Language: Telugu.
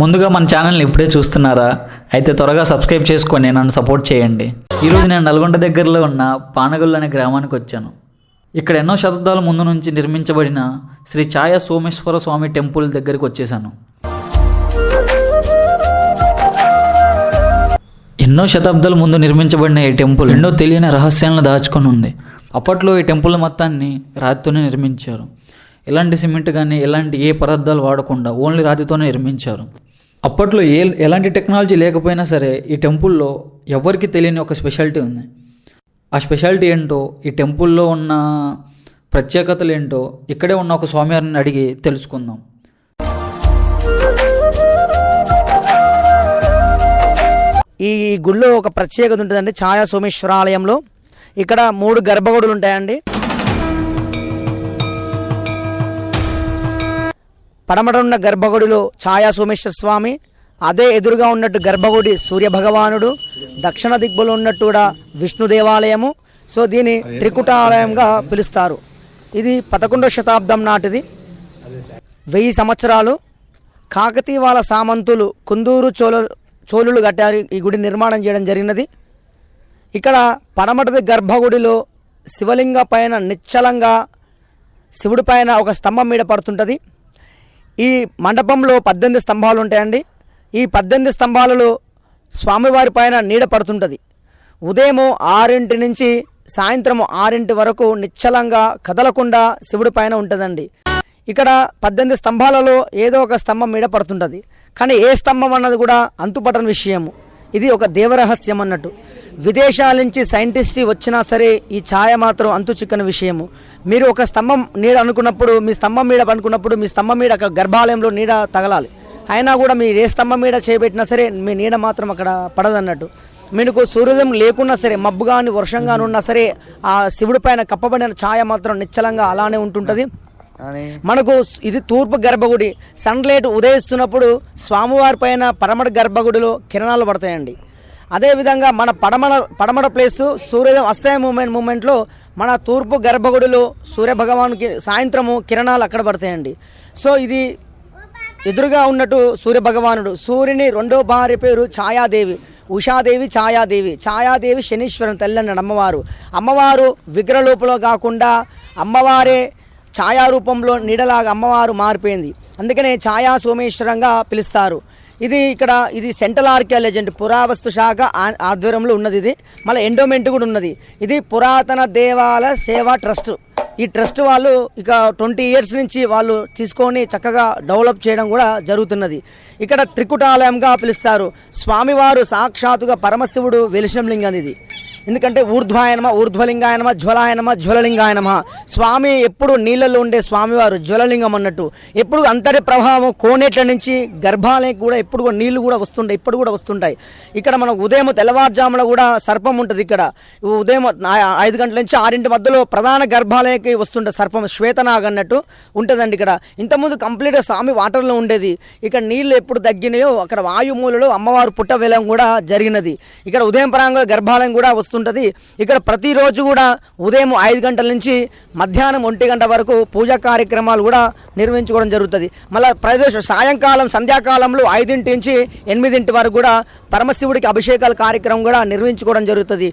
ముందుగా మన ఛానల్ని ఇప్పుడే చూస్తున్నారా? అయితే త్వరగా సబ్స్క్రైబ్ చేసుకొని నన్ను సపోర్ట్ చేయండి. ఈరోజు నేను నల్గొండ దగ్గరలో ఉన్న పానగల్లు అనే గ్రామానికి వచ్చాను. ఇక్కడ ఎన్నో శతాబ్దాల ముందు నుంచి నిర్మించబడిన శ్రీ ఛాయ సోమేశ్వర స్వామి టెంపుల్ దగ్గరికి వచ్చేసాను ఎన్నో శతాబ్దాల ముందు నిర్మించబడిన ఈ టెంపుల్ ఎన్నో తెలియని రహస్యాలను దాచుకొని ఉంది. అప్పట్లో ఈ టెంపుల్ మొత్తాన్ని రాతితోనే నిర్మించారు. ఎలాంటి సిమెంట్ కానీ ఎలాంటి ఏ పదార్థాలు వాడకుండా ఓన్లీ రాతితోనే నిర్మించారు. అప్పట్లో ఏ ఎలాంటి టెక్నాలజీ లేకపోయినా సరే ఈ టెంపుల్లో ఎవరికి తెలియని ఒక స్పెషాలిటీ ఉంది. ఆ స్పెషాలిటీ ఏంటో ఈ టెంపుల్లో ఉన్న ప్రత్యేకతలు ఏంటో ఇక్కడే ఉన్న ఒక స్వామివారిని అడిగి తెలుసుకుందాం. ఈ గుళ్ళో ఒక ప్రత్యేకత ఉంటుందండి ఛాయా సోమేశ్వరాలయంలో ఇక్కడ మూడు గర్భగుడులు ఉంటాయండి. పడమట గర్భగుడిలో ఛాయా సోమేశ్వర స్వామి అదే ఎదురుగా ఉన్నట్టు గర్భగుడి సూర్య భగవానుడు దక్షిణ దిగ్గులో ఉన్నట్టు కూడా విష్ణు దేవాలయము. సో దీని త్రికుటాలయంగా పిలుస్తారు. ఇది పదకొండవ శతాబ్దం నాటిది. వెయ్యి సంవత్సరాలు కాకతీవాల సామంతులు కుందూరు చోళ చోళులు కట్టారు. ఈ గుడి నిర్మాణం చేయడం జరిగినది. ఇక్కడ పడమటది గర్భగుడిలో శివలింగ పైన నిశ్చలంగా శివుడి పైన ఒక స్తంభం మీద పడుతుంటుంది. ఈ మండపంలో పద్దెనిమిది స్తంభాలు ఉంటాయండి. ఈ పద్దెనిమిది స్తంభాలలో స్వామివారి పైన నీడ పడుతుంటుంది. ఉదయము ఆరింటి నుంచి సాయంత్రం ఆరింటి వరకు నిశ్చలంగా కదలకుండా శివుడి పైన ఉంటుందండి. ఇక్కడ పద్దెనిమిది స్తంభాలలో ఏదో ఒక స్తంభం మీద పడుతుంటుంది. కానీ ఏ స్తంభం అన్నది కూడా అంతుపట్టని విషయము. ఇది ఒక దేవరహస్యం అన్నట్టు. విదేశాల నుంచి సైంటిస్ట్ వచ్చినా సరే ఈ ఛాయ మాత్రం అంతు చిక్కని విషయము. మీరు ఒక స్తంభం నీడ అనుకున్నప్పుడు మీ స్తంభం మీద అనుకున్నప్పుడు మీ స్తంభం మీద గర్భాలయంలో నీడ తగలాలి. అయినా కూడా మీరు ఏ స్తంభం మీద చేయబెట్టినా సరే మీ నీడ మాత్రం అక్కడ పడదన్నట్టు. మీకు సూర్యోదయం లేకున్నా సరే మబ్బు కానీ వర్షం కానీ ఉన్నా సరే ఆ శివుడి పైన కప్పబడిన ఛాయ మాత్రం నిశ్చలంగా అలానే ఉంటుంటుంది. మనకు ఇది తూర్పు గర్భగుడి. సన్లైట్ ఉదయిస్తున్నప్పుడు స్వామివారి పైన పడమట గర్భగుడిలో కిరణాలు పడతాయండి. అదేవిధంగా మన పడమడ పడమడ ప్లేస్ సూర్యోదయం అస్తయ మూమెంట్ మూమెంట్లో మన తూర్పు గర్భగుడిలో సూర్యభగవానుకి సాయంత్రము కిరణాలు అక్కడ పడతాయండి. సో ఇది ఎదురుగా ఉన్నట్టు సూర్య భగవానుడు సూర్యుని రెండో భార్య పేరు ఛాయాదేవి. ఉషాదేవి ఛాయాదేవి. ఛాయాదేవి శనీశ్వరం తల్లి అమ్మవారు. అమ్మవారు విగ్రహలోపలో కాకుండా అమ్మవారే ఛాయారూపంలో నీడలాగా అమ్మవారు మారిపోయింది. అందుకనే ఛాయా సోమేశ్వరంగా పిలుస్తారు. ఇది ఇక్కడ ఇది సెంట్రల్ ఆర్కియాలజీ పురావస్తు శాఖ ఆధ్వర్యంలో ఉన్నది ఇది. మళ్ళీ ఎండోమెంట్ కూడా ఉన్నది. ఇది పురాతన దేవాలయ సేవా ట్రస్ట్. ఈ ట్రస్ట్ వాళ్ళు ఇక ట్వంటీ ఇయర్స్ నుంచి వాళ్ళు తీసుకొని చక్కగా డెవలప్ చేయడం కూడా జరుగుతున్నది. ఇక్కడ త్రికుటాలయంగా పిలుస్తారు. స్వామివారు సాక్షాత్తుగా పరమశివుడు వెలిసిన లింగం ఇది ఎందుకంటే ఊర్ధ్వాయనమ ఊర్ధ్వలింగాయనమ జ్వలాయనమ జ్వలలింగాయనమ స్వామి ఎప్పుడు నీళ్ళలో ఉండే స్వామివారు జ్వలలింగం అన్నట్టు. ఎప్పుడు అంతటి ప్రభావం కోనేట్ల నుంచి గర్భాలయం కూడా ఎప్పుడు కూడా నీళ్ళు కూడా వస్తుంటాయి ఇప్పుడు కూడా వస్తుంటాయి. ఇక్కడ మనం ఉదయం తెల్లవారుజామున కూడా సర్పం ఉంటుంది ఇక్కడ. ఉదయం ఐదు గంటల నుంచి ఆరింటి మధ్యలో ప్రధాన గర్భాలయకి వస్తుండే సర్పం శ్వేతనాగ్ అన్నట్టు ఉంటుందండి ఇక్కడ. ఇంతకుముందు కంప్లీట్గా స్వామి వాటర్లో ఉండేది. ఇక్కడ నీళ్ళు ఎప్పుడు తగ్గినాయో అక్కడ వాయుమూలలో అమ్మవారు పుట్ట వేలం కూడా జరిగినది. ఇక్కడ ఉదయం పరంగా గర్భాలయం కూడా వస్తుంటుంది ఇక్కడ ప్రతిరోజు కూడా ఉదయం ఐదు గంటల నుంచి మధ్యాహ్నం ఒంటి గంట వరకు పూజా కార్యక్రమాలు కూడా నిర్వహించుకోవడం జరుగుతుంది. మళ్ళీ ప్రదేశ సాయంకాలం సంధ్యాకాలంలో ఐదింటి నుంచి ఎనిమిదింటి వరకు కూడా పరమశివుడికి అభిషేకాల కార్యక్రమం కూడా నిర్వహించుకోవడం జరుగుతుంది.